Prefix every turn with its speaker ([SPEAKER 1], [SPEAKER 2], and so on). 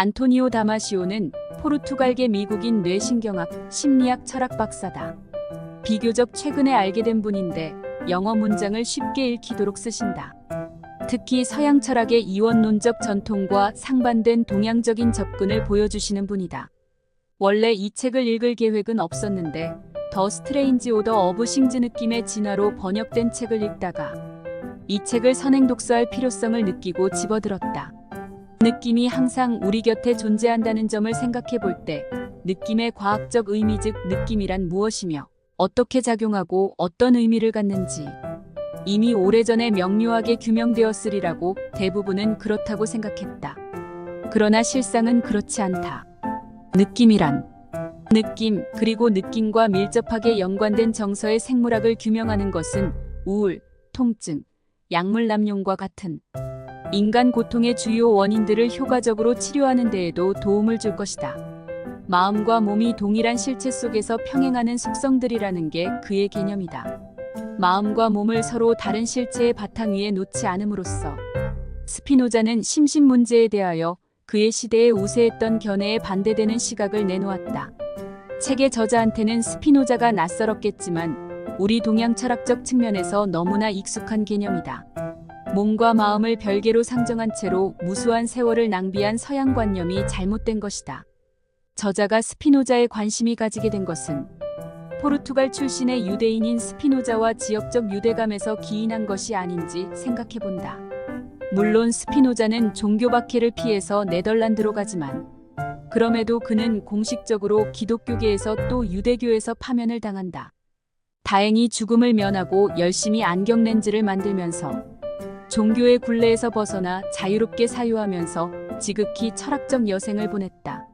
[SPEAKER 1] 안토니오 다마시오는 포르투갈계 미국인 뇌신경학, 심리학 철학 박사다. 비교적 최근에 알게 된 분인데 영어 문장을 쉽게 읽히도록 쓰신다. 특히 서양 철학의 이원론적 전통과 상반된 동양적인 접근을 보여주시는 분이다. 원래 이 책을 읽을 계획은 없었는데 더 스트레인지 오더 어브 싱즈 느낌의 진화로 번역된 책을 읽다가 이 책을 선행 독서할 필요성을 느끼고 집어들었다. 느낌이 항상 우리 곁에 존재한다는 점을 생각해 볼 때 느낌의 과학적 의미 즉 느낌이란 무엇이며 어떻게 작용하고 어떤 의미를 갖는지 이미 오래전에 명료하게 규명되었으리라고 대부분은 그렇다고 생각했다. 그러나 실상은 그렇지 않다. 느낌이란 느낌 그리고 느낌과 밀접하게 연관된 정서의 생물학을 규명하는 것은 우울, 통증, 약물 남용과 같은 인간 고통의 주요 원인들을 효과적으로 치료하는 데에도 도움을 줄 것이다. 마음과 몸이 동일한 실체 속에서 평행하는 속성들이라는 게 그의 개념이다. 마음과 몸을 서로 다른 실체의 바탕 위에 놓지 않음으로써 스피노자는 심신 문제에 대하여 그의 시대에 우세했던 견해에 반대되는 시각을 내놓았다. 책의 저자한테는 스피노자가 낯설었겠지만 우리 동양 철학적 측면에서 너무나 익숙한 개념이다. 몸과 마음을 별개로 상정한 채로 무수한 세월을 낭비한 서양관념이 잘못된 것이다. 저자가 스피노자에 관심이 가지게 된 것은 포르투갈 출신의 유대인인 스피노자와 지역적 유대감에서 기인한 것이 아닌지 생각해 본다. 물론 스피노자는 종교 박해를 피해서 네덜란드로 가지만 그럼에도 그는 공식적으로 기독교계에서 또 유대교에서 파면을 당한다. 다행히 죽음을 면하고 열심히 안경 렌즈를 만들면서 종교의 굴레에서 벗어나 자유롭게 사유하면서 지극히 철학적 여생을 보냈다.